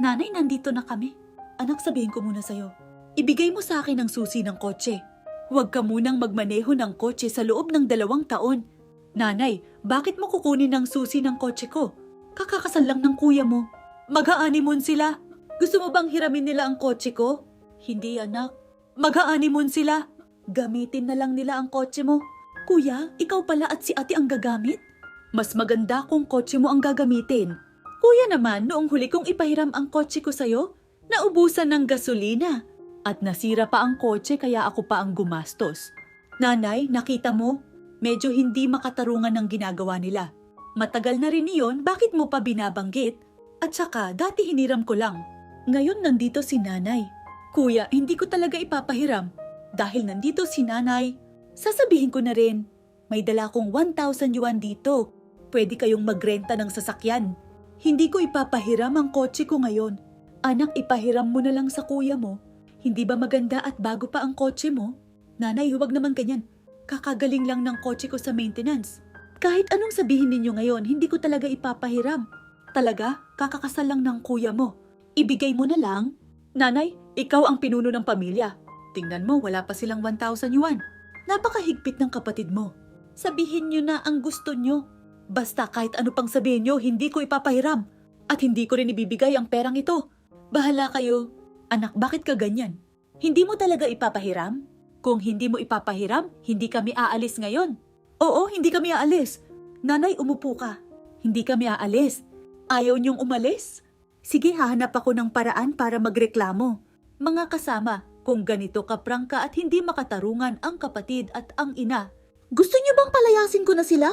Nanay, nandito na kami. Anak, sabihin ko muna sa'yo. Ibigay mo sa akin ang susi ng kotse. Huwag ka munang magmaneho ng kotse sa loob ng dalawang taon. Nanay, bakit mo kukunin ang susi ng kotse ko? Kakakasal lang ng kuya mo. Mag-aanimon sila. Gusto mo bang hiramin nila ang kotse ko? Hindi, anak. Mag-aanimon sila. Gamitin na lang nila ang kotse mo. Kuya, ikaw pala at si ate ang gagamit? Mas maganda kung kotse mo ang gagamitin. Kuya naman, noong huli kong ipahiram ang kotse ko sa'yo, naubusan ng gasolina. At nasira pa ang kotse kaya ako pa ang gumastos. Nanay, nakita mo? Medyo hindi makatarungan ang ginagawa nila. Matagal na rin iyon, bakit mo pa binabanggit? At saka, dati hiniram ko lang. Ngayon nandito si nanay. Kuya, hindi ko talaga ipapahiram. Dahil nandito si nanay, sasabihin ko na rin, may dala kong 1,000 yuan dito. Pwede kayong magrenta ng sasakyan. Hindi ko ipapahiram ang kotse ko ngayon. Anak, ipahiram mo na lang sa kuya mo. Hindi ba maganda at bago pa ang kotse mo? Nanay, huwag naman ganyan. Kakagaling lang ng kotse ko sa maintenance. Kahit anong sabihin ninyo ngayon, hindi ko talaga ipapahiram. Talaga, kakakasal lang ng kuya mo. Ibigay mo na lang. Nanay, ikaw ang pinuno ng pamilya. Tingnan mo, wala pa silang 1,000 yuan. Napakahigpit ng kapatid mo. Sabihin nyo na ang gusto nyo. Basta kahit ano pang sabihin nyo, hindi ko ipapahiram. At hindi ko rin ibibigay ang perang ito. Bahala kayo. Anak, bakit ka ganyan? Hindi mo talaga ipapahiram? Kung hindi mo ipapahiram, hindi kami aalis ngayon. Oo, hindi kami aalis. Nanay, umupo ka. Hindi kami aalis. Ayaw niyong umalis? Sige, hahanap ako ng paraan para magreklamo. Mga kasama, kung ganito kaprangka at hindi makatarungan ang kapatid at ang ina, gusto niyo bang palayasin ko na sila?